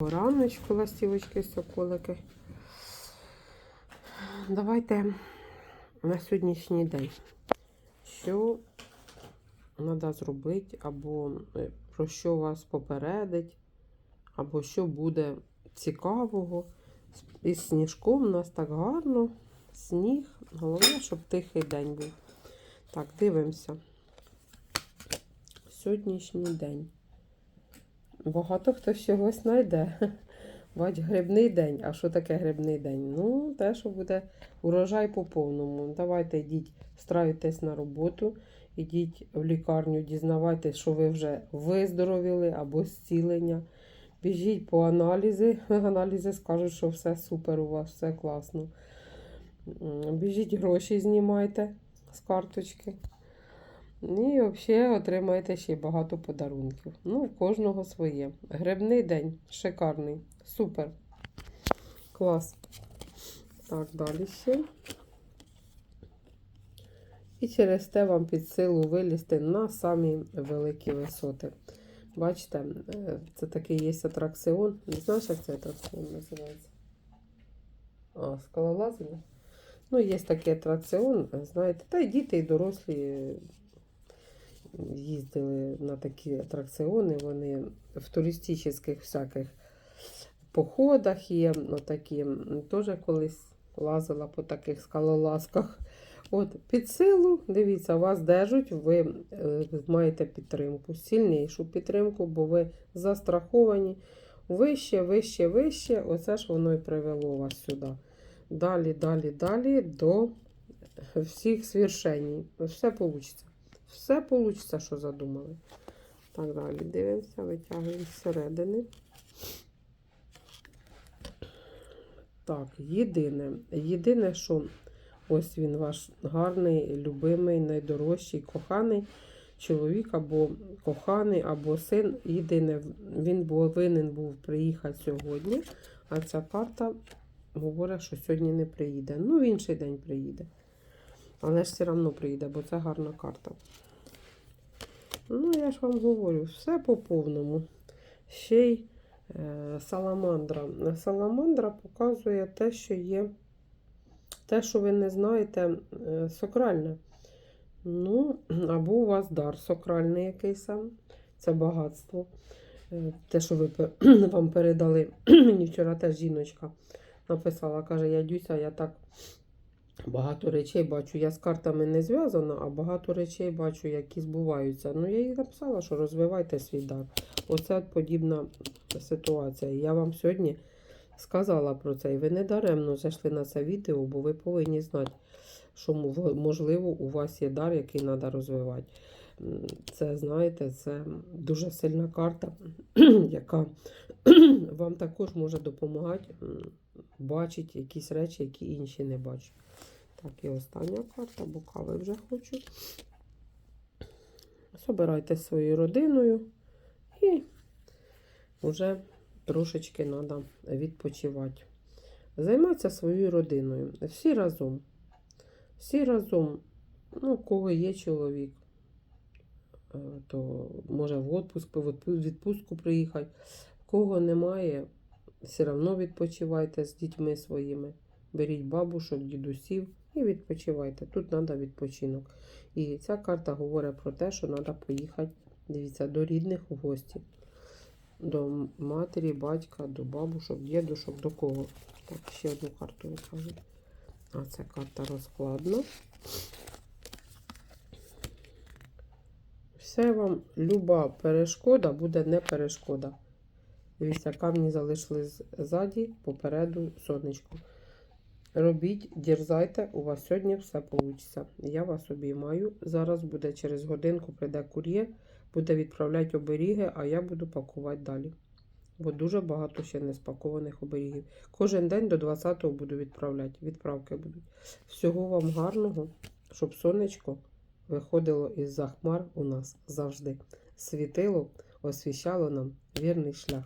Раночку, ластівочки, соколики. Давайте на сьогоднішній день. Що треба зробити, або е, про що вас попередить, або що буде цікавого. Із сніжком у нас так гарно. Сніг. Головне, щоб тихий день був. Так, дивимося. Сьогоднішній день. Багато хто чогось знайде. Бач, грибний день. А що таке грибний день? Ну, те, що буде урожай по повному. Давайте йдіть, страюйтесь на роботу, йдіть в лікарню, дізнавайтесь, що ви вже виздоровіли або зцілення. Біжіть по аналізи. Аналізи скажуть, що все супер у вас, все класно. Біжіть гроші знімайте з карточки. І взагалі отримаєте ще багато подарунків. Ну, в кожного своє. Грибний день, шикарний, супер. Клас. Так, далі ще. І через те вам під силу вилізти на самі великі висоти. Бачите, е, це такий є атракціон. Не знаєш, як цей атракціон називається? А, скалолазання? Ну, є такий атракціон, знаєте, та й діти, і дорослі їздили на такі атракціони. Вони в туристичних всяких походах є. Отакі. Теж колись лазила по таких скалолазках. От, під силу, дивіться, вас держать, ви е, маєте підтримку, сильнішу підтримку, бо ви застраховані вище, вище, вище. Оце ж воно і привело вас сюди. Далі, далі, далі до всіх свершень. Все вийде. Все вийде, що задумали. Так далі. Дивимося, витягуємо зсередини. Так, єдине, єдине, що ось він ваш гарний, любимий, найдорожчий, коханий чоловік або коханий, або син. Єдине, він повинен був приїхати сьогодні, а ця карта говорить, що сьогодні не приїде. Ну, в інший день приїде. Але ж все одно приїде, бо це гарна карта. Ну, я ж вам говорю, все по повному. Ще й е, саламандра. Саламандра показує те, що є, те, що ви не знаєте, е, сакральне. Ну, або у вас дар сакральний якийсь. Це багатство. Е, Те, що ви вам передали, мені вчора теж жіночка написала, каже, я Дюся, я так багато речей бачу. Я з картами не зв'язана, а багато речей бачу, які збуваються. Ну, я їй написала, що розвивайте свій дар. Оце подібна ситуація. Я вам сьогодні сказала про це. І ви не даремно зайшли на це відео, бо ви повинні знати, що можливо у вас є дар, який треба розвивати. Це, знаєте, це дуже сильна карта, яка вам також може допомагати бачити якісь речі, які інші не бачать. Так, і остання карта, бо кави вже хочу. Собирайтесь зі своєю родиною і вже трошечки треба відпочивати. Займатися своєю родиною. Всі разом. Всі разом, ну, кого є чоловік, е, то може в відпуск, в відпустку приїхати. Кого немає, все одно відпочивайте з дітьми своїми. Беріть бабушок, дідусів і відпочивайте. Тут треба відпочинок. І ця карта говорить про те, що треба поїхати, дивіться, до рідних у гості. До матері, батька, до бабушок, дідушок, до кого. Так, ще одну карту викажу. А це карта розкладна. Все вам, люба перешкода буде не перешкода. Дивіться, камні залишили ззаді, попереду сонечко. Робіть, дерзайте, у вас сьогодні все вийде. Я вас обіймаю. Зараз буде через годинку прийде кур'єр, буде відправляти оберіги, а я буду пакувати далі. Бо дуже багато ще не спакованих оберігів. Кожен день до 20-го буду відправляти. Відправки будуть. Всього вам гарного, щоб сонечко виходило із-за хмар у нас завжди. Світило, освіщало нам вірний шлях.